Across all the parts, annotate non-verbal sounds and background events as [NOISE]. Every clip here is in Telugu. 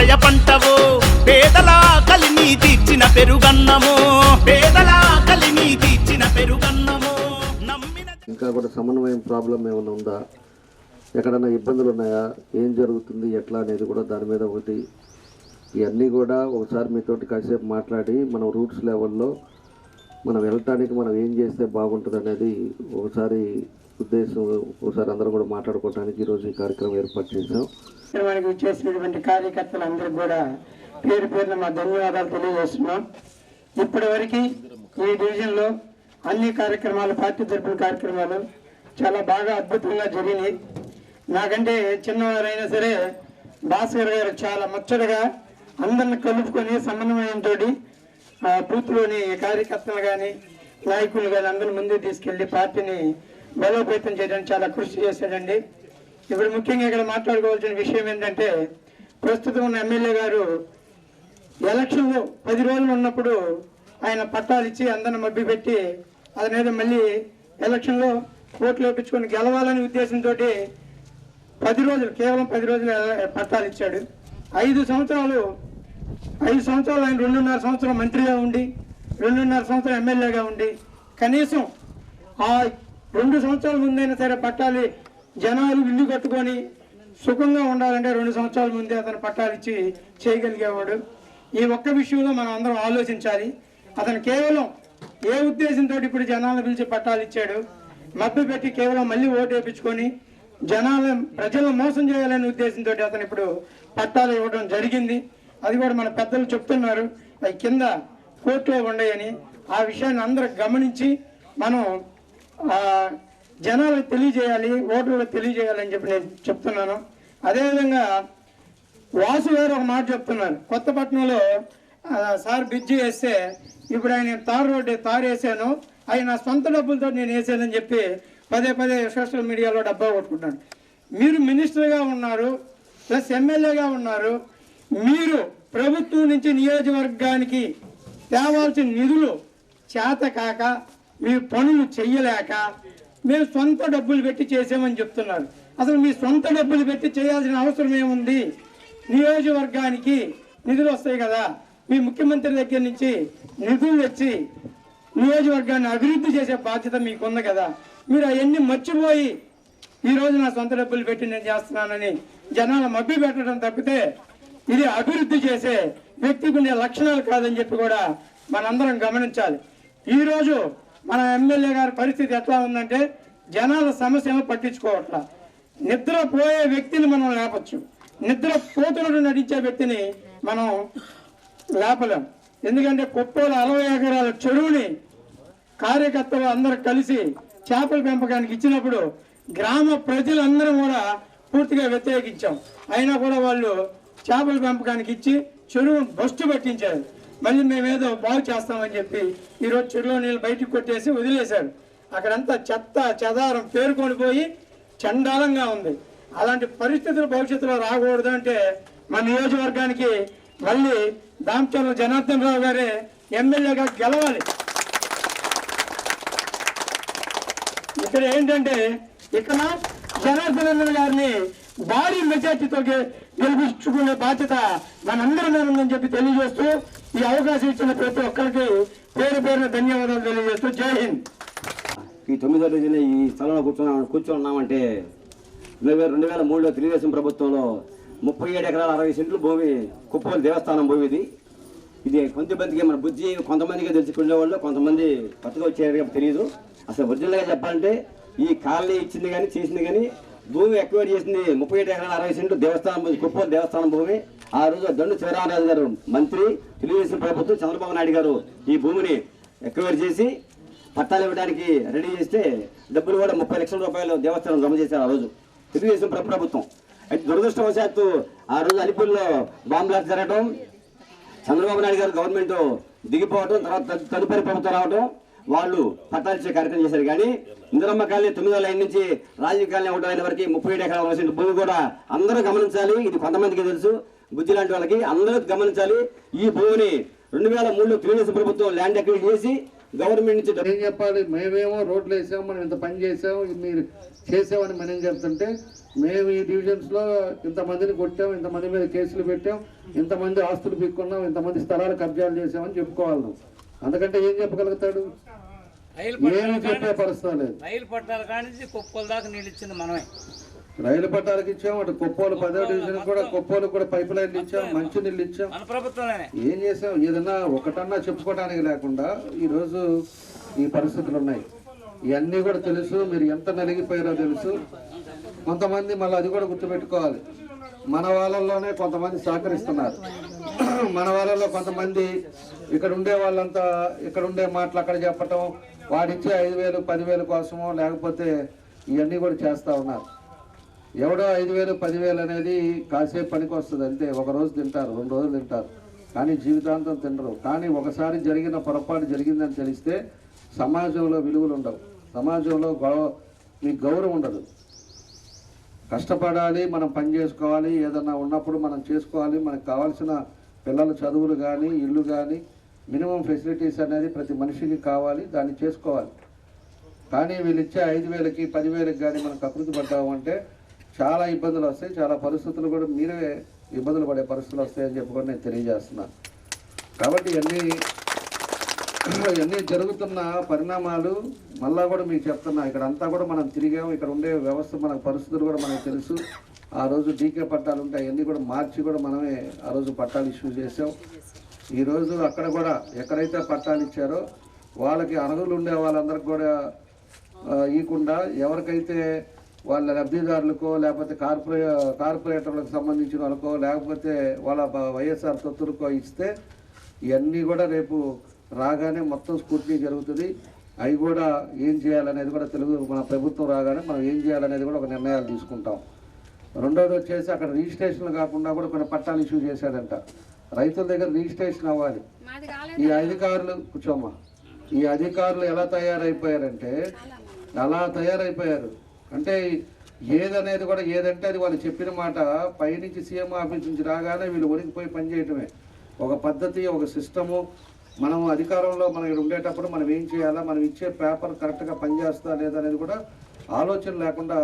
ఆంజనేయులు ఆశయ పంటవో పేదల కలిని తీర్చిన పెరుగన్నము పేదల కలిని తీర్చిన పెరుగన్నము. ఇంకా కూడా సమన్వయం ప్రాబ్లం ఏమైనా ఉందా? ఎక్కడైనా ఇబ్బందులు ఉన్నాయా? ఏం జరుగుతుంది? ఎట్లా అనేది కూడా దాని మీద ఒకటి ఇవన్నీ కూడా ఒకసారి మీతోటి కాసేపు మాట్లాడి మనం రూట్స్ లెవెల్లో మనం వెళ్ళటానికి మనం ఏం చేస్తే బాగుంటుంది అనేది ఒకసారి ఉద్దేశం ఒకసారి అందరం కూడా మాట్లాడుకోవడానికి ఈరోజు ఈ కార్యక్రమం ఏర్పాటు చేశాం. కార్యక్రమానికి కార్యకర్తలు కార్యకర్తలందరూ కూడా పేరు పేరున మా ధన్యవాదాలు తెలియజేస్తున్నాం. ఇప్పటి వరకు ఈ డివిజన్లో అన్ని కార్యక్రమాలు పార్టీ తరపున కార్యక్రమాలు చాలా బాగా అద్భుతంగా జరిగినాయి. నాకంటే చిన్నవారైనా సరే భాస్కర్ గారు చాలా ముచ్చటగా అందరిని కలుపుకొని సమన్వయంతో బూత్లోని కార్యకర్తలు కానీ నాయకులు కానీ అందరి ముందే తీసుకెళ్ళి పార్టీని బలోపేతం చేయడానికి చాలా కృషి చేశాడండి. ఇప్పుడు ముఖ్యంగా ఇక్కడ మాట్లాడుకోవాల్సిన విషయం ఏంటంటే ప్రస్తుతం ఉన్న ఎమ్మెల్యే గారు ఎలక్షన్లు పది రోజులు ఉన్నప్పుడు ఆయన పట్టాలు ఇచ్చి అందరిని మబ్బి పెట్టి అతనేదో మళ్ళీ ఎలక్షన్లో ఓట్లు వేపించుకొని గెలవాలనే ఉద్దేశంతో పది రోజులు కేవలం పది రోజులు పట్టాలు ఇచ్చాడు. ఐదు సంవత్సరాలు ఐదు సంవత్సరాలు ఆయన రెండున్నర సంవత్సరం మంత్రిగా ఉండి రెండున్నర సంవత్సరం ఎమ్మెల్యేగా ఉండి కనీసం ఆ రెండు సంవత్సరాల ముందైనా సరే పట్టాలి. జనాలు ఇల్లు కట్టుకొని సుఖంగా ఉండాలంటే రెండు సంవత్సరాల ముందే అతను పట్టాలు ఇచ్చి చేయగలిగేవాడు. ఈ ఒక్క విషయంలో మనం అందరం ఆలోచించాలి. అతను కేవలం ఏ ఉద్దేశంతో ఇప్పుడు జనాలను పిలిచి పట్టాలు ఇచ్చాడు? మబ్బు పెట్టి కేవలం మళ్ళీ ఓటు వేయించుకొని జనాల ప్రజలను మోసం చేయాలనే ఉద్దేశంతో అతను ఇప్పుడు పట్టాలు ఇవ్వడం జరిగింది. అది కూడా మన పెద్దలు చెప్తున్నారు. అవి కింద కోర్టులో ఉండయని. ఆ విషయాన్ని అందరూ గమనించి మనం జనాలకు తెలియజేయాలి ఓటర్లకు తెలియజేయాలని చెప్పి నేను చెప్తున్నాను. అదేవిధంగా వాసు గారు ఒక మాట చెప్తున్నారు. కొత్తపట్నంలో సార్ బ్రిడ్జి వేస్తే ఇప్పుడు ఆయన తారు రోడ్డు తారు వేసాను. అవి నా సొంత డబ్బులతో నేను వేసానని చెప్పి పదే పదే సోషల్ మీడియాలో డబ్బా కొట్టుకుంటాను మీరు మినిస్టర్గా ఉన్నారు ప్లస్ ఎమ్మెల్యేగా ఉన్నారు. మీరు ప్రభుత్వం నుంచి నియోజకవర్గానికి తేవాల్సిన నిధులు చేత కాక మీ పనులు చెయ్యలేక మేము సొంత డబ్బులు పెట్టి చేసామని చెప్తున్నారు. అసలు మీ సొంత డబ్బులు పెట్టి చేయాల్సిన అవసరం ఏముంది? నియోజకవర్గానికి నిధులు వస్తాయి కదా. మీ ముఖ్యమంత్రి దగ్గర నుంచి నిధులు తెచ్చి నియోజకవర్గాన్ని అభివృద్ధి చేసే బాధ్యత మీకుంది కదా. మీరు అవన్నీ మర్చిపోయి ఈ రోజు నా సొంత డబ్బులు పెట్టి నేను చేస్తున్నానని జనాల మభ్య పెట్టడం తప్పితే ఇది అభివృద్ధి చేసే వ్యక్తికి ఉండే లక్షణాలు కాదని చెప్పి కూడా మనందరం గమనించాలి. ఈరోజు మన ఎమ్మెల్యే గారి పరిస్థితి ఎట్లా ఉందంటే జనాల సమస్యలను పట్టించుకోవట్లా. నిద్రపోయే వ్యక్తిని మనం లేపచ్చు. నిద్ర పోతున్నట్టు నటించే వ్యక్తిని మనం లేపలేం. ఎందుకంటే కుప్పలు అరవై ఎకరాల చెరువుని కార్యకర్తలు అందరూ కలిసి చేపల పెంపకానికి ఇచ్చినప్పుడు గ్రామ ప్రజలందరం కూడా పూర్తిగా వ్యతిరేకించాం. అయినా కూడా వాళ్ళు చేపల పెంపకానికి ఇచ్చి చెరువును బస్టు పట్టించారు. మళ్ళీ మేమేదో బాగు చేస్తామని చెప్పి ఈరోజు చెరువులో నీళ్ళు బయటికి కొట్టేసి వదిలేశారు. అక్కడంతా చెత్త చెదారం పేరుకొని పోయి చండాలంగా ఉంది. అలాంటి పరిస్థితులు భవిష్యత్తులో రాకూడదు అంటే మన నియోజకవర్గానికి మళ్ళీ దామచర్ల జనార్దన్ రావు గారే ఎమ్మెల్యేగా గెలవాలి. ఇక్కడ ఏంటంటే ఇక్కడ జనార్దన్ గారిని భారీ మెజార్టీతో గెలిపించుకునే బాధ్యత మనందరి మీద ఉందని చెప్పి తెలియజేస్తూ ఈ అవకాశం ఇచ్చిన ప్రతి ఒక్కరికి పేరు పేరున ధన్యవాదాలు తెలియజేస్తూ జై హింద్. ఈ తొమ్మిదో రోజున ఈ స్థలంలో కూర్చున్నా కూర్చున్నామంటే రెండు వేల రెండు వేల మూడులో తెలుగుదేశం ప్రభుత్వంలో ముప్పై ఏడు ఎకరాల అరవై సెంట్లు భూమి కుప్పలు దేవస్థానం భూమి ఇది ఇది కొంతమందికి మన బుద్ధి కొంతమందికి తెలుసుకునే వాళ్ళు కొంతమంది కొత్తగా వచ్చారు తెలియదు. అసలు ఒరిజినల్గా చెప్పాలంటే ఈ కాలనీ ఇచ్చింది కానీ చేసింది కానీ భూమి ఎక్వైర్ చేసింది ముప్పై ఏడు ఎకరాల అరవై సెంట్లు దేవస్థానం భూమి దేవస్థానం భూమి. ఆ రోజు దండు శివరామరాజు గారు మంత్రి తెలుగుదేశం ప్రభుత్వం చంద్రబాబు నాయుడు గారు ఈ భూమిని ఎక్వైర్ చేసి పట్టాలు ఇవ్వడానికి రెడీ చేస్తే డబ్బులు కూడా ముప్పై లక్షల రూపాయలు దేవస్థానం జమ చేశారు ఆ రోజు. తెలుగుదేశం ప్రభుత్వం. అయితే దురదృష్టవశాత్తు ఆ రోజు అలిపూర్లో బాంబు జరగడం చంద్రబాబు నాయుడు గారు గవర్నమెంట్ దిగిపోవడం తర్వాత తదుపరి ప్రభుత్వం రావడం వాళ్ళు పట్టాలిచ్చే కార్యక్రమం చేశారు. కానీ ఇందిరమ్మ కాలనీ తొమ్మిదో లైన్ నుంచి రాజీవ్ కాలనీ ఒకటో లైన్ వరకు ముప్పై ఏడు ఎకరాల వలసిన భూమి కూడా అందరూ గమనించాలి. ఇది కొంతమందికి తెలుసు. బుద్ధి లాంటి వాళ్ళకి అందరూ గమనించాలి. ఈ భూమిని రెండు వేల మూడులో తెలుగుదేశం ప్రభుత్వం ల్యాండ్ అక్విజిట్ చేసి గవర్నమెంట్ నుంచి ఏం చెప్పాలి? మేమేమో రోడ్లు వేసాము మనం ఇంత పని చేసాము ఇది మీరు చేసామని మనం ఏం చెప్తుంటే మేము ఈ డివిజన్స్లో ఇంతమందిని కొట్టాం ఇంతమంది మీద కేసులు పెట్టాం ఇంతమంది ఆస్తులు పిక్కున్నాం ఇంతమంది స్థలాలు కబ్జాలు చేసామని చెప్పుకోవాలి. నువ్వు. అందుకంటే ఏం చెప్పగలుగుతాడు? రైలు ఏమి చెప్పే పరిస్థితి లేదు. రైలు పట్టాల కానించి కుప్పల దాకా నీళ్ళు ఇచ్చింది మనమే. రైలు పట్టాలకు ఇచ్చాం అటు కుప్పోలు పదో డివిజన్ కూడా కుప్పోలు కూడా పైప్ లైన్లు ఇచ్చాం మంచి నీళ్ళు ఇచ్చాం. ఏం చేసాం? ఏదన్నా ఒకటన్నా చెప్పుకోవడానికి లేకుండా ఈరోజు ఈ పరిస్థితులు ఉన్నాయి. ఇవన్నీ కూడా తెలుసు మీరు ఎంత నలిగిపోయారో తెలుసు. కొంతమంది మళ్ళీ అది కూడా గుర్తుపెట్టుకోవాలి. మన వాళ్ళల్లోనే కొంతమంది సహకరిస్తున్నారు. మన వాళ్ళలో కొంతమంది ఇక్కడ ఉండే వాళ్ళంతా ఇక్కడ ఉండే మాటలు అక్కడ చెప్పటం వాడిచ్చే ఐదు వేలు పదివేలు కోసమో లేకపోతే ఇవన్నీ కూడా చేస్తూ ఉన్నారు. ఎవడో ఐదు వేలు పదివేలు అనేది కాసేపు పనికి వస్తుంది అంతే. ఒక రోజు తింటారు రెండు రోజులు తింటారు. కానీ జీవితాంతం తినరు. కానీ ఒకసారి జరిగిన పొరపాటు జరిగిందని తెలిస్తే సమాజంలో విలువలు ఉండవు. సమాజంలో గౌరవ మీకు గౌరవం ఉండదు. కష్టపడాలి మనం పని చేసుకోవాలి ఏదన్నా ఉన్నప్పుడు మనం చేసుకోవాలి మనకు కావాల్సిన పిల్లల చదువులు కానీ ఇల్లు కానీ మినిమం ఫెసిలిటీస్ అనేది ప్రతి మనిషికి కావాలి దాన్ని చేసుకోవాలి. కానీ వీళ్ళు ఇచ్చే ఐదు వేలకి పదివేలకి కానీ మనం అభివృద్ధి పడ్డాము అంటే చాలా ఇబ్బందులు వస్తాయి చాలా పరిస్థితులు కూడా మీరే ఇబ్బందులు పడే పరిస్థితులు వస్తాయని చెప్పి కూడా నేను తెలియజేస్తున్నాను కాబట్టి ఇవన్నీ ఇవన్నీ [CLEARS THROAT] జరుగుతున్న పరిణామాలు మళ్ళా కూడా మీకు చెప్తున్నా ఇక్కడ అంతా కూడా మనం తిరిగాము ఇక్కడ ఉండే వ్యవస్థ మన పరిస్థితులు కూడా మనకు తెలుసు. ఆ రోజు డీకే పట్టాలు ఉంటాయి అవన్నీ కూడా మార్చి కూడా మనమే ఆ రోజు పట్టాలు ఇష్యూ చేసాం ఈ రోజు అక్కడ కూడా ఎక్కడైతే పట్టాలు ఇచ్చారో వాళ్ళకి అర్హులు ఉండే వాళ్ళందరికీ కూడా ఇవ్వకుండా ఎవరికైతే వాళ్ళ లబ్ధిదారులకో లేకపోతే కార్పొరే కార్పొరేటర్లకు సంబంధించిన వాళ్ళకో లేకపోతే వాళ్ళ వైఎస్ఆర్ తొత్తులకో ఇస్తే ఇవన్నీ కూడా రేపు రాగానే మొత్తం స్కూటీ జరుగుతుంది. అవి కూడా ఏం చేయాలనేది కూడా తెలుగు మన ప్రభుత్వం రాగానే మనం ఏం చేయాలనేది కూడా ఒక నిర్ణయాలు తీసుకుంటాం. రెండోది వచ్చేసి అక్కడ రిజిస్ట్రేషన్ కాకుండా కూడా కొన్ని పట్టాలు ఇష్యూ చేశాడంట. రైతుల దగ్గర రిజిస్ట్రేషన్ అవ్వాలి. ఈ అధికారులు కూర్చోమ్మా. ఈ అధికారులు ఎలా తయారైపోయారంటే అలా తయారైపోయారు. అంటే ఏదనేది కూడా ఏదంటే అది వాళ్ళు చెప్పిన మాట పైనుంచి సీఎం ఆఫీస్ నుంచి రాగానే వీళ్ళు ఒడికిపోయి పనిచేయటమే ఒక పద్ధతి ఒక సిస్టము. మనం అధికారంలో మనం ఇక్కడ ఉండేటప్పుడు మనం ఏం చేయాలా మనం ఇచ్చే పేపర్ కరెక్ట్గా పనిచేస్తా లేదా అనేది కూడా ఆలోచన లేకుండా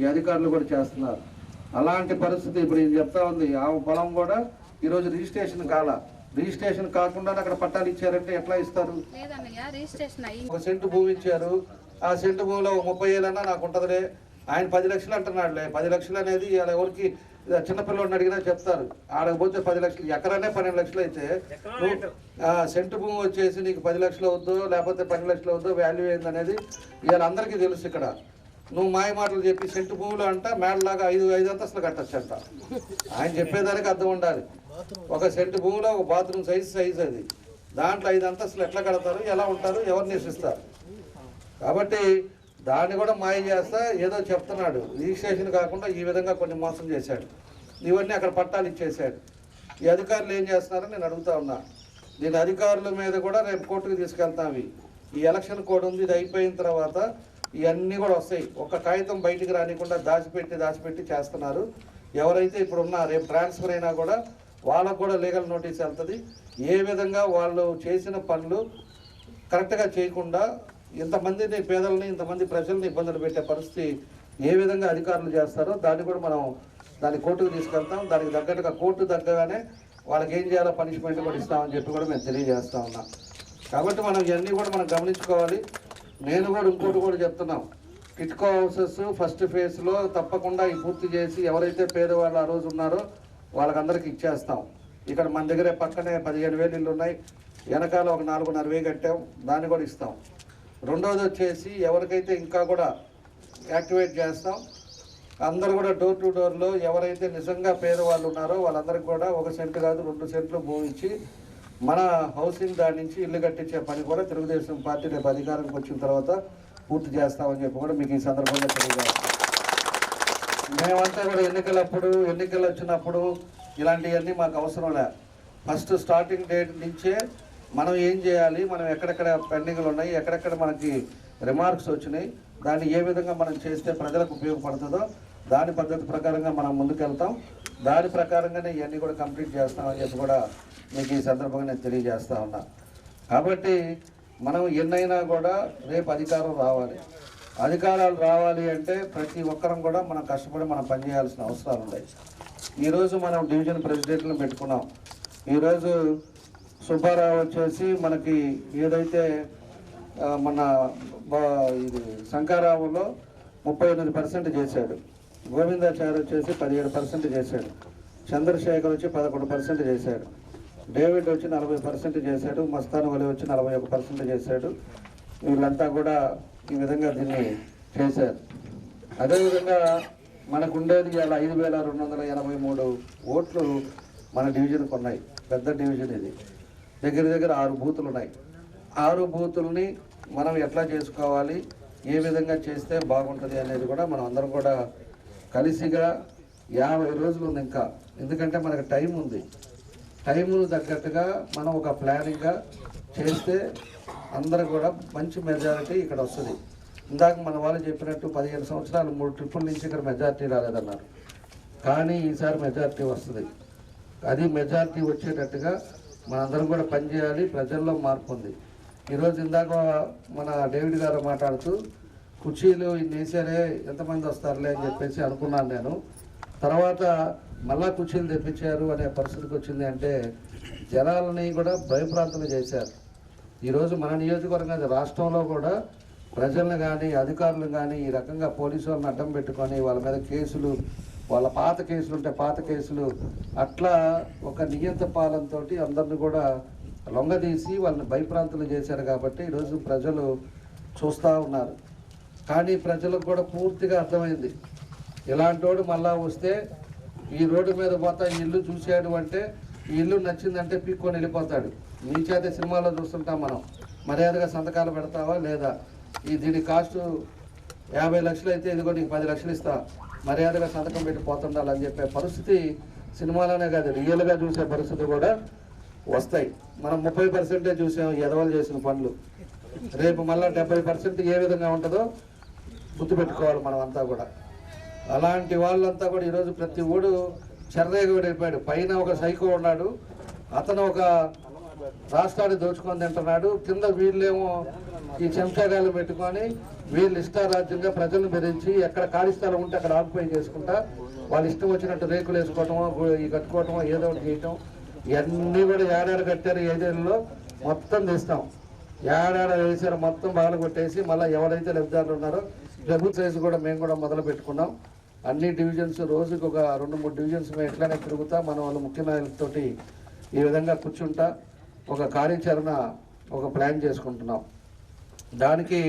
ఈ అధికారులు కూడా చేస్తున్నారు. అలాంటి పరిస్థితి ఇప్పుడు ఇది చెప్తా ఉంది. ఆ పొలం కూడా ఈరోజు రిజిస్ట్రేషన్ కాల. రిజిస్ట్రేషన్ కాకుండా అక్కడ పట్టాలు ఇచ్చారంటే ఎట్లా ఇస్తారు? లేదన్నయ్య రిజిస్ట్రేషన్ అయ్యి ఒక సెంటు భూమి ఇచ్చారు. ఆ సెంటు భూమిలో ఒక ముప్పై ఏళ్ళన్నా నాకు ఉంటుందిలే. ఆయన పది లక్షలు అంటున్నాడులే. పది లక్షలు అనేది ఇవాళ ఎవరికి చిన్నపిల్లడిని అడిగినా చెప్తారు. ఆడకపోతే పది లక్షలు. ఎకరానే పన్నెండు లక్షలు అయితే సెంటు భూమి వచ్చేసి నీకు పది లక్షలు అవుద్దో లేకపోతే పన్నెండు లక్షలు అవుద్దో వాల్యూ ఏందనేది ఇవాళ అందరికీ తెలుసు ఇక్కడ. నువ్వు మాయ మాటలు చెప్పి సెంటు పువ్వులు అంట మేడలాగా ఐదు ఐదు అంతస్తులు కట్టచ్చు అంట ఆయన చెప్పేదానికి అర్థం ఉండాలి. ఒక సెంటు భూమిలో ఒక బాత్రూమ్ సైజ్ సైజ్ అది. దాంట్లో ఐదు అంతస్తులు ఎట్లా కడతారు ఎలా ఉంటారు ఎవరు నివసిస్తారు కాబట్టి దాన్ని కూడా మాయ చేస్తా ఏదో చెప్తున్నాడు. రిజిస్ట్రేషన్ కాకుండా ఈ విధంగా కొన్ని మోసం చేశాడు. ఇవన్నీ అక్కడ పట్టాలు ఇచ్చేసాడు ఈ అధికారులు ఏం చేస్తున్నారని నేను అడుగుతా ఉన్నా. నేను అధికారుల మీద కూడా రేపు కోర్టుకు తీసుకెళ్తాం. ఈ ఎలక్షన్ కోడ్ ఉంది ఇది అయిపోయిన తర్వాత ఇవన్నీ కూడా వస్తాయి. ఒక కాగితం బయటికి రానికుండా దాచిపెట్టి దాచిపెట్టి చేస్తున్నారు. ఎవరైతే ఇప్పుడు ఉన్నా రేపు ట్రాన్స్ఫర్ అయినా కూడా వాళ్ళకు కూడా లీగల్ నోటీస్ వెళ్తుంది. ఏ విధంగా వాళ్ళు చేసిన పనులు కరెక్ట్గా చేయకుండా ఇంతమందిని పేదలని ఇంతమంది ప్రజల్ని ఇబ్బందులు పెట్టే పరిస్థితి ఏ విధంగా అధికారులు చేస్తారో దాన్ని కూడా మనం దాన్ని కోర్టుకు తీసుకెళ్తాం. దానికి తగ్గట్టుగా కోర్టు తగ్గగానే వాళ్ళకి ఏం చేయాలో పనిష్మెంట్ కూడా ఇస్తామని చెప్పి కూడా మేము తెలియజేస్తా ఉన్నాం. కాబట్టి మనం ఇవన్నీ కూడా మనం గమనించుకోవాలి. నేను కూడా ఇంకోటి కూడా చెప్తున్నాం. కిట్కో హౌసెస్ ఫస్ట్ ఫేజ్లో తప్పకుండా ఈ పూర్తి చేసి ఎవరైతే పేదవాళ్ళు ఆ రోజు ఉన్నారో వాళ్ళకందరికి ఇచ్చేస్తాం. ఇక్కడ మన దగ్గరే పక్కనే పదిహేను వేలు ఇల్లు ఉన్నాయి. వెనకాల ఒక నాలుగున్నర వేలు కట్టాం. దాన్ని కూడా ఇస్తాం. రెండోది వచ్చేసి ఎవరికైతే ఇంకా కూడా యాక్టివేట్ చేస్తాం అందరు కూడా డోర్ టు డోర్లో ఎవరైతే నిజంగా పేదవాళ్ళు ఉన్నారో వాళ్ళందరికీ కూడా ఒక సెంటు కాదు రెండు సెంట్లు భూమి ఇచ్చి మన హౌసింగ్ దాని నుంచి ఇల్లు కట్టించే పని కూడా తెలుగుదేశం పార్టీ రేపు అధికారంకి వచ్చిన తర్వాత పూర్తి చేస్తామని చెప్పి కూడా మీకు ఈ సందర్భంగా తెలియజేస్తాం. మేమంతా కూడా ఎన్నికలప్పుడు ఎన్నికలు వచ్చినప్పుడు ఇలాంటివన్నీ మాకు అవసరం లే. ఫస్ట్ స్టార్టింగ్ డేట్ నుంచే మనం ఏం చేయాలి మనం ఎక్కడెక్కడ పెండింగ్లు ఉన్నాయి ఎక్కడెక్కడ మనకి రిమార్క్స్ వచ్చినాయి దాన్ని ఏ విధంగా మనం చేస్తే ప్రజలకు ఉపయోగపడుతుందో దాని పద్ధతి ప్రకారంగా మనం ముందుకెళ్తాం. దాని ప్రకారంగానే ఇవన్నీ కూడా కంప్లీట్ చేస్తామని చెప్పి కూడా మీకు ఈ సందర్భంగా నేను తెలియజేస్తా ఉన్నా. కాబట్టి మనం ఎన్నైనా కూడా రేపు అధికారం రావాలి. అధికారాలు రావాలి అంటే ప్రతి ఒక్కరం కూడా మనం కష్టపడి మనం పనిచేయాల్సిన అవసరాలు ఉన్నాయి ఈరోజు మనం డివిజన్ ప్రెసిడెంట్లను పెట్టుకున్నాం. ఈరోజు సుబ్బారావు వచ్చేసి మనకి ఏదైతే మన బా- ఇది శంకారావులో ముప్పై ఎనిమిది పర్సెంట్ చేశాడు. గోవిందాచారి వచ్చేసి పదిహేడు పర్సెంట్ చేశాడు. చంద్రశేఖర్ వచ్చి పదకొండు పర్సెంట్ చేశాడు. డేవిడ్ వచ్చి నలభై పర్సెంట్ చేశాడు. మస్తాన్ వలి వచ్చి నలభై ఒక పర్సెంట్ చేశాడు. వీళ్ళంతా కూడా ఈ విధంగా దీన్ని చేశారు. అదేవిధంగా మనకు ఉండేది ఇలా ఐదు వేల రెండు వందల ఎనభై మూడు ఓట్లు మన డివిజన్కి ఉన్నాయి. పెద్ద డివిజన్ ఇది. దగ్గర దగ్గర ఆరు బూతులు ఉన్నాయి. ఆరు బూతుల్ని మనం ఎట్లా చేసుకోవాలి? ఏ విధంగా చేస్తే బాగుంటుంది అనేది కూడా మనం అందరం కూడా కలిసిగా యాభై రోజులు ఉంది ఇంకా. ఎందుకంటే మనకు టైం ఉంది. టైము తగ్గట్టుగా మనం ఒక ప్లానింగ్గా చేస్తే అందరూ కూడా మంచి మెజారిటీ ఇక్కడ వస్తుంది. ఇందాక మన వాళ్ళు చెప్పినట్టు పదిహేను సంవత్సరాలు మూడు ట్రిప్పుల నుంచి ఇక్కడ మెజారిటీ రాలేదన్నారు. కానీ ఈసారి మెజారిటీ వస్తుంది. అది మెజారిటీ వచ్చేటట్టుగా మనందరం కూడా పనిచేయాలి. ప్రజల్లో మార్పు ఉంది. ఈరోజు ఇందాక మన డేవిడ్ గారు మాట్లాడుతూ కుర్చీలు ఇన్ని వేసారే ఎంతమంది వస్తారులే అని చెప్పేసి అనుకున్నాను నేను. తర్వాత మళ్ళా కుర్చీలు తెప్పించారు అనే పరిస్థితికి వచ్చింది అంటే జనాలని కూడా భయప్రాంతం చేశారు. ఈరోజు మన నియోజకవర్గం రాష్ట్రంలో కూడా ప్రజలను కానీ అధికారులు కానీ ఈ రకంగా పోలీసు వాళ్ళని అడ్డం పెట్టుకొని వాళ్ళ మీద కేసులు వాళ్ళ పాత కేసులు ఉంటే పాత కేసులు అట్లా ఒక నియంత పాలనతో అందరిని కూడా లొంగదీసి వాళ్ళని భయప్రాంతులు చేశారు కాబట్టి ఈరోజు ప్రజలు చూస్తూ ఉన్నారు. కానీ ప్రజలకు కూడా పూర్తిగా అర్థమైంది. ఇలాంటి వాడు మళ్ళా వస్తే ఈ రోడ్డు మీద పోతా ఈ ఇల్లు చూసాడు అంటే ఈ ఇల్లు నచ్చిందంటే పీక్కొని వెళ్ళిపోతాడు. నీ చేత సినిమాలో చూస్తుంటాం మనం. మర్యాదగా సంతకాలు పెడతావా లేదా? ఈ దీని కాస్ట్ యాభై లక్షలు అయితే ఇదిగో నీకు పది లక్షలు ఇస్తా. మర్యాదగా సంతకం పెట్టి పోతుండాలని చెప్పే పరిస్థితి సినిమాలోనే కాదు రియల్గా చూసే పరిస్థితి కూడా వస్తాయి. మనం ముప్పై పర్సెంటే చూసాం ఎదవలు చేసిన పనులు. రేపు మళ్ళీ డెబ్బై పర్సెంట్ ఏ విధంగా ఉంటుందో గుర్తుపెట్టుకోవాలి మనం అంతా కూడా. అలాంటి వాళ్ళంతా కూడా ఈరోజు ప్రతి ఊడు చెర్రేగోడు అయిపోయాడు పైన ఒక సైకో ఉన్నాడు. అతను ఒక రాష్ట్రాన్ని దోచుకొని తింటున్నాడు. కింద వీళ్ళేమో ఈ చెంచాగాలు పెట్టుకొని వీళ్ళు ఇష్టారాజ్యంగా ప్రజలను బెదిరించి ఎక్కడ ఖాళీ స్థలం ఉంటే అక్కడ ఆక్యుపై చేసుకుంటా వాళ్ళు ఇష్టం వచ్చినట్టు రేకులు వేసుకోవటమో ఈ కట్టుకోవటమో ఏదో ఒకటి చేయటం. ఇవన్నీ కూడా ఏడాడు కట్టారు ఏదేళ్ళలో మొత్తం తీస్తాం. ఏడాడ వేసారు మొత్తం బాగా కొట్టేసి మళ్ళీ ఎవరైతే లబ్ధిదారులు ఉన్నారో ప్రభుత్వ సైజ్ కూడా మేము కూడా మొదలు పెట్టుకున్నాం. అన్ని డివిజన్స్ రోజుకి ఒక రెండు మూడు డివిజన్స్ మేము ఎట్లానే తిరుగుతా మన వాళ్ళ ముఖ్య నాయకులతోటి ఈ విధంగా కూర్చుంటా ఒక కార్యాచరణ ఒక ప్లాన్ చేసుకుంటున్నాం. దానికి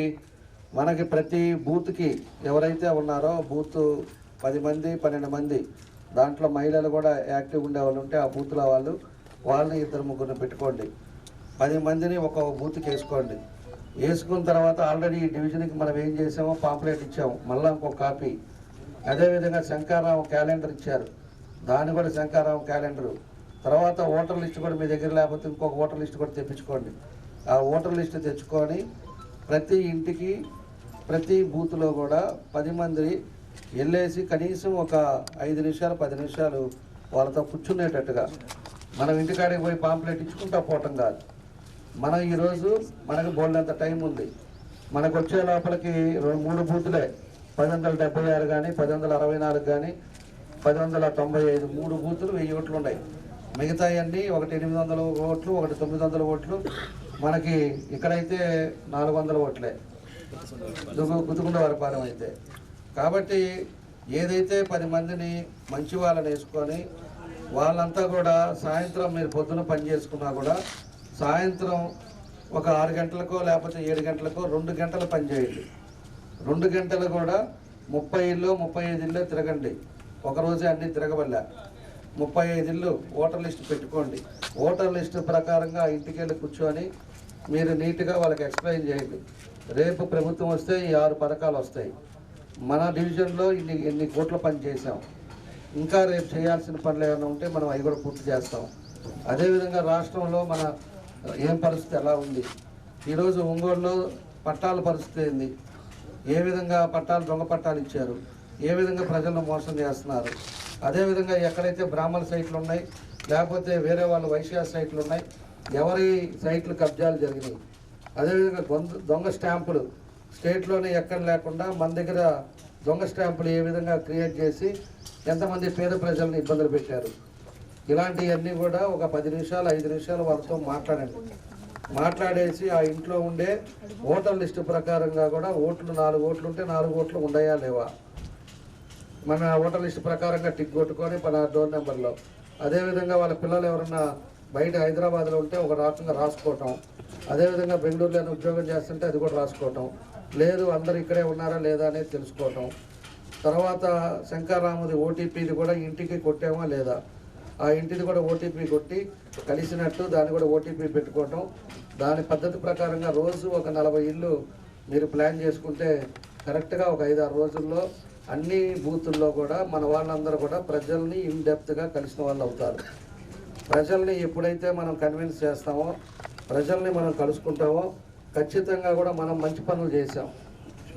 మనకి ప్రతి బూత్కి ఎవరైతే ఉన్నారో బూత్ పది మంది పన్నెండు మంది దాంట్లో మహిళలు కూడా యాక్టివ్ ఉండే వాళ్ళు ఉంటే ఆ బూత్లో వాళ్ళు వాళ్ళని ఇద్దరు ముగ్గురిని పెట్టుకోండి. పది మందిని ఒక బూత్కి వేసుకోండి. వేసుకున్న తర్వాత ఆల్రెడీ ఈ డివిజన్కి మనం ఏం చేసామో పాంప్లెట్ ఇచ్చాము. మళ్ళీ ఇంకో కాపీ అదేవిధంగా శంకారావు క్యాలెండర్ ఇచ్చారు. దాన్ని కూడా శంకారావు క్యాలెండరు తర్వాత ఓటర్ లిస్ట్ కూడా మీ దగ్గర లేకపోతే ఇంకొక ఓటర్ లిస్ట్ కూడా తెప్పించుకోండి. ఆ ఓటర్ లిస్ట్ తెచ్చుకొని ప్రతి ఇంటికి ప్రతి బూత్లో కూడా పది మంది వెళ్ళేసి కనీసం ఒక ఐదు నిమిషాలు పది నిమిషాలు వాళ్ళతో కూర్చునేటట్టుగా. మనం ఇంటికాడికి పోయి పాంప్లెట్ ఇచ్చుకుంటా పోవటం కాదు. మనం ఈరోజు మనకు బోల్డంత టైం ఉంది. మనకు వచ్చే లోపలికి రెండు మూడు బూతులే. పది వందల డెబ్బై ఆరు కానీ పది వందల అరవై నాలుగు కానీ పది వందల తొంభై ఐదు మూడు బూతులు వెయ్యి ఓట్లు ఉన్నాయి. మిగతా అన్నీ ఒకటి ఎనిమిది వందల ఓట్లు ఒకటి తొమ్మిది వందల ఓట్లు. మనకి ఇక్కడైతే నాలుగు వందల ఓట్లే. గుతుకుండ వరపాలెం అయితే. కాబట్టి ఏదైతే పది మందిని మంచి వాళ్ళని వేసుకొని వాళ్ళంతా కూడా సాయంత్రం మీరు పొద్దున పని చేసుకున్నా కూడా సాయంత్రం ఒక ఆరు గంటలకో లేకపోతే ఏడు గంటలకో రెండు గంటలు పనిచేయండి రెండు గంటలు కూడా ముప్పై ఇల్లు ముప్పై ఐదు ఇల్లు తిరగండి ఒకరోజే అన్ని తిరగవల్ల. ముప్పై ఐదు ఇల్లు ఓటర్ లిస్ట్ పెట్టుకోండి. ఓటర్ లిస్ట్ ప్రకారంగా ఆ ఇంటికి వెళ్ళి కూర్చొని మీరు నీట్గా వాళ్ళకి ఎక్స్ప్లెయిన్ చేయండి. రేపు ప్రభుత్వం వస్తే ఈ ఆరు పథకాలు వస్తాయి. మన డివిజన్లో ఇన్ని ఎన్ని కోట్ల పని చేసాం ఇంకా రేపు చేయాల్సిన పనులు ఏమైనా ఉంటే మనం అవి కూడా పూర్తి చేస్తాం. అదేవిధంగా రాష్ట్రంలో మన ఏం పరిస్థితి? ఎలా ఉంది? ఈరోజు ఒంగోలులో పట్టాల పరిస్థితి ఏంది? ఏ విధంగా పట్టాలు దొంగ పట్టాలు ఇచ్చారు? ఏ విధంగా ప్రజలను మోసం చేస్తున్నారు? అదేవిధంగా ఎక్కడైతే బ్రాహ్మణ సైట్లు ఉన్నాయి లేకపోతే వేరే వాళ్ళ వైశ్య సైట్లు ఉన్నాయి ఎవరి సైట్లు కబ్జాలు జరిగినాయి? అదేవిధంగా దొంగ దొంగ స్టాంపులు. స్టేట్లోనే ఎక్కడ లేకుండా మన దగ్గర దొంగ స్టాంపులు ఏ విధంగా క్రియేట్ చేసి ఎంతమంది పేద ప్రజలను ఇబ్బందులు పెట్టారు? ఇలాంటివన్నీ కూడా ఒక పది నిమిషాలు ఐదు నిమిషాలు వాళ్ళతో మాట్లాడండి. మాట్లాడేసి ఆ ఇంట్లో ఉండే ఓటర్ లిస్టు ప్రకారంగా కూడా ఓట్లు నాలుగు ఓట్లు ఉంటే నాలుగు ఓట్లు ఉన్నాయా లేవా? మన ఓటర్ లిస్ట్ ప్రకారంగా టిక్ కొట్టుకొని మన డోర్ నెంబర్లో. అదేవిధంగా వాళ్ళ పిల్లలు ఎవరన్నా బయట హైదరాబాద్లో ఉంటే ఒక రకంగా రాసుకోవటం. అదేవిధంగా బెంగళూరులో ఉద్యోగం చేస్తుంటే అది కూడా రాసుకోవటం. లేదు అందరు ఇక్కడే ఉన్నారా లేదా అనేది తెలుసుకోవటం. తర్వాత శంకర్రాముది ఓటీపీది కూడా ఇంటికి కొట్టామా లేదా? ఆ ఇంటిది కూడా ఓటీపీ కొట్టి కలిసినట్టు దాన్ని కూడా ఓటీపీ పెట్టుకోవటం. దాని పద్ధతి ప్రకారంగా రోజు ఒక నలభై ఇల్లు మీరు ప్లాన్ చేసుకుంటే కరెక్ట్గా ఒక ఐదారు రోజుల్లో అన్ని బూతుల్లో కూడా మన వాళ్ళందరూ కూడా ప్రజల్ని ఇన్ డెప్త్గా కలిసిన వాళ్ళు అవుతారు. ప్రజల్ని ఎప్పుడైతే మనం కన్విన్స్ చేస్తామో ప్రజల్ని మనం కలుసుకుంటామో ఖచ్చితంగా కూడా మనం మంచి పనులు చేసాం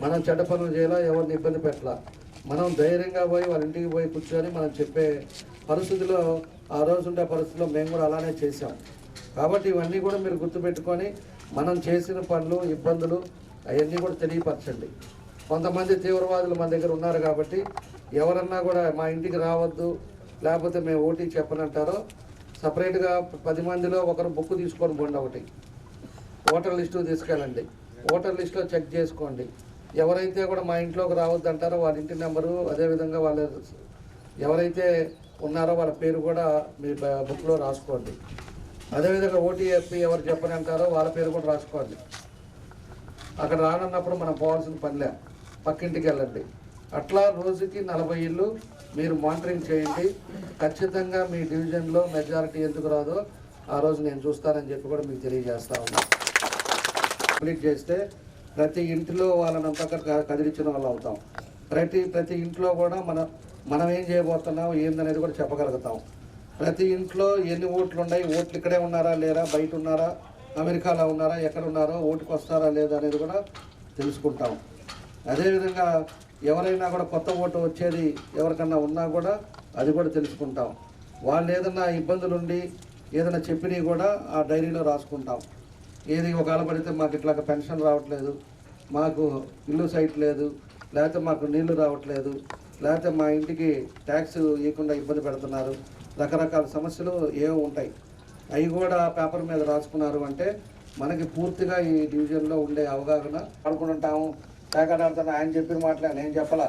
మనం చెడ్డ పనులు చేయాలా? ఎవరిని ఇబ్బంది పెట్టాల? మనం ధైర్యంగా పోయి వాళ్ళ ఇంటికి పోయి కూర్చొని మనం చెప్పే పరిస్థితిలో ఆ రోజు ఉండే పరిస్థితిలో మేము కూడా అలానే చేసాం కాబట్టి ఇవన్నీ కూడా మీరు గుర్తుపెట్టుకొని మనం చేసిన పనులు ఇబ్బందులు అవన్నీ కూడా తెలియపరచండి. కొంతమంది తీవ్రవాదులు మన దగ్గర ఉన్నారు కాబట్టి ఎవరన్నా కూడా మా ఇంటికి రావద్దు లేకపోతే మేము ఓటీ చెప్పనంటారో సపరేట్గా పది మందిలో ఒకరు బుక్ తీసుకొని పోండి ఒకటి. ఓటర్ లిస్టు తీసుకెళ్ళండి. ఓటర్ లిస్టులో చెక్ చేసుకోండి. ఎవరైతే కూడా మా ఇంట్లోకి రావద్దు అంటారో వాళ్ళ ఇంటి నెంబరు అదేవిధంగా వాళ్ళ ఎవరైతే ఉన్నారో వాళ్ళ పేరు కూడా మీ బుక్లో రాసుకోండి. అదేవిధంగా ఓటీఎఫ్పి ఎవరు చెప్పని అంటారో వాళ్ళ పేరు కూడా రాసుకోండి. అక్కడ రానన్నప్పుడు మనం పోవాల్సిన పనిలే. పక్కింటికి వెళ్ళండి. అట్లా రోజుకి నలభై ఇళ్ళు మీరు మానిటరింగ్ చేయండి. ఖచ్చితంగా మీ డివిజన్లో మెజారిటీ ఎందుకు రాదో ఆ రోజు నేను చూస్తానని చెప్పి కూడా మీకు తెలియజేస్తా ఉన్నాను కంప్లీట్ చేస్తే ప్రతి ఇంటిలో వాళ్ళనంతా క- కదిలించిన వాళ్ళు అవుతాం. ప్రతి ప్రతి ఇంట్లో కూడా మన మనం ఏం చేయబోతున్నాం ఏందనేది కూడా చెప్పగలుగుతాం. ప్రతి ఇంట్లో ఎన్ని ఓట్లు ఉన్నాయి ఓట్లు ఇక్కడే ఉన్నారా లేరా బయట ఉన్నారా అమెరికాలో ఉన్నారా ఎక్కడ ఉన్నారో ఓటుకు వస్తారా లేదా అనేది కూడా తెలుసుకుంటాం. అదేవిధంగా ఎవరైనా కూడా కొత్త ఓటు వచ్చేది ఎవరికన్నా ఉన్నా కూడా అది కూడా తెలుసుకుంటాం. వాళ్ళు ఏదైనా ఇబ్బందులు ఉండి ఏదైనా చెప్పినవి కూడా ఆ డైరీలో రాసుకుంటాం. ఏది ఒకవేళ పడితే మాకు ఇట్లా పెన్షన్ రావట్లేదు మాకు ఇల్లు సైట్ లేదు లేకపోతే మాకు నీళ్ళు రావట్లేదు లేకపోతే మా ఇంటికి ట్యాక్స్ ఇవ్వకుండా ఇబ్బంది పెడుతున్నారు. రకరకాల సమస్యలు ఏవో ఉంటాయి. అవి కూడా పేపర్ మీద రాసుకున్నారు అంటే మనకి పూర్తిగా ఈ డివిజన్లో ఉండే అవగాహన ఆడుకుంటుంటాము. పేకాట ఆయన చెప్పిన మాటలే నేను చెప్పాలా.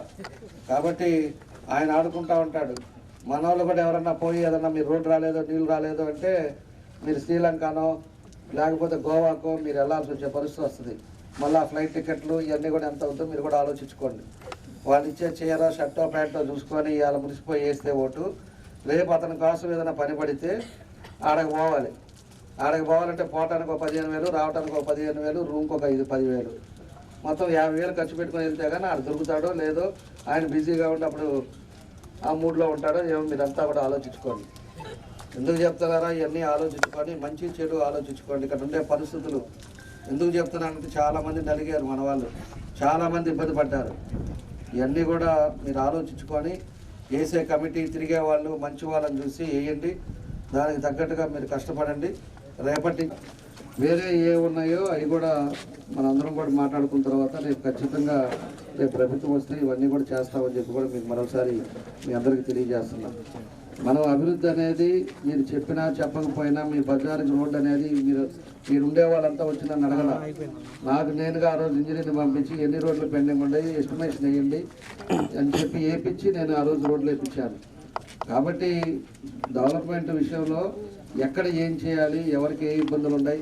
కాబట్టి ఆయన ఆడుకుంటా ఉంటాడు. మన వాళ్ళు కూడా ఎవరన్నా పోయి ఏదన్నా మీరు రోడ్డు రాలేదో నీళ్ళు రాలేదో అంటే మీరు శ్రీలంకనో లేకపోతే గోవాకో మీరు వెళ్ళాల్సి వచ్చే పరిస్థితి వస్తుంది. మళ్ళీ ఫ్లైట్ టికెట్లు ఇవన్నీ కూడా ఎంత అవుతుందో మీరు కూడా ఆలోచించుకోండి. వాళ్ళు ఇచ్చే చీర షర్టో ప్యాంటో చూసుకొని ఇవాళ మురిసిపోయి వేస్తే ఓటు. రేపు అతని కోసం ఏదైనా పని పడితే ఆడకు పోవాలి. ఆడకు పోవాలంటే పోవటానికి ఒక పదిహేను వేలు రావడానికి ఒక పదిహేను వేలు రూమ్కి ఒక ఐదు పదివేలు మొత్తం యాభై వేలు ఖర్చు పెట్టుకొని వెళ్తే కానీ ఆడ దొరుకుతాడో లేదో ఆయన బిజీగా ఉన్నప్పుడు ఆ మూడ్లో ఉంటాడో ఏమో మీరంతా కూడా ఆలోచించుకోండి. ఎందుకు చెప్తున్నారా? ఇవన్నీ ఆలోచించుకొని మంచి చెడు ఆలోచించుకోండి. ఇక్కడ ఉండే పరిస్థితులు ఎందుకు చెప్తున్నానంటే చాలామంది నలిగారు మన వాళ్ళు. చాలామంది ఇబ్బంది పడ్డారు. ఇవన్నీ కూడా మీరు ఆలోచించుకొని వేసే కమిటీ తిరిగే వాళ్ళు మంచి వాళ్ళని చూసి వేయండి. దానికి తగ్గట్టుగా మీరు కష్టపడండి. రేపటి వేరే ఏ ఉన్నాయో అవి కూడా మనందరం కూడా మాట్లాడుకున్న తర్వాత రేపు ఖచ్చితంగా రేపు ప్రభుత్వం వస్తే ఇవన్నీ కూడా చేస్తామని చెప్పి కూడా మీకు మరోసారి మీ అందరికీ తెలియజేస్తున్నాను. మనం అభివృద్ధి అనేది మీరు చెప్పినా చెప్పకపోయినా మీ బజారు రోడ్డు అనేది మీరు మీరు ఉండే వాళ్ళంతా వచ్చి నన్ను అడగల. నాకు నేనుగా ఆ రోజు ఇంజనీర్ని పంపించి ఎన్ని రోడ్లు పెండింగ్ ఉన్నాయి ఎస్టిమేషన్ వేయండి అని చెప్పి వేయించి నేను ఆ రోజు రోడ్లు వేయించాను కాబట్టి డెవలప్మెంట్ విషయంలో ఎక్కడ ఏం చేయాలి ఎవరికి ఏ ఇబ్బందులు ఉన్నాయి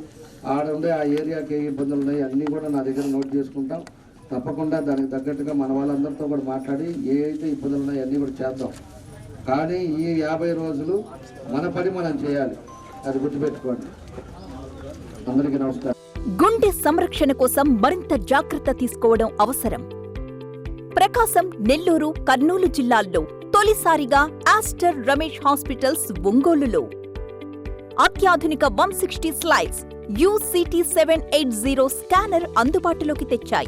ఆడ ఉండే ఆ ఏరియాకి ఏ ఇబ్బందులు ఉన్నాయి అన్నీ కూడా నా దగ్గర నోట్ చేసుకుంటాం. తప్పకుండా దానికి తగ్గట్టుగా మన వాళ్ళందరితో కూడా మాట్లాడి ఏ అయితే ఇబ్బందులు ఉన్నాయో అన్నీ కూడా చేద్దాం. కానీ ఈ యాభై రోజులు మన పని మనం చేయాలి. అది గుర్తుపెట్టుకోండి. అందరికీ నమస్కారం. గుండె సంరక్షణ కోసం మరింత జాగ్రత్త తీసుకోవడం అవసరం. ప్రకాశం నెల్లూరు కర్నూలు జిల్లాల్లో తొలిసారిగా ఆస్టర్ రమేష్ హాస్పిటల్స్ ఒంగోలులో. అత్యాధునిక one sixty slides U C T seven eight zero scanner అందుబాటులోకి తెచ్చాయి.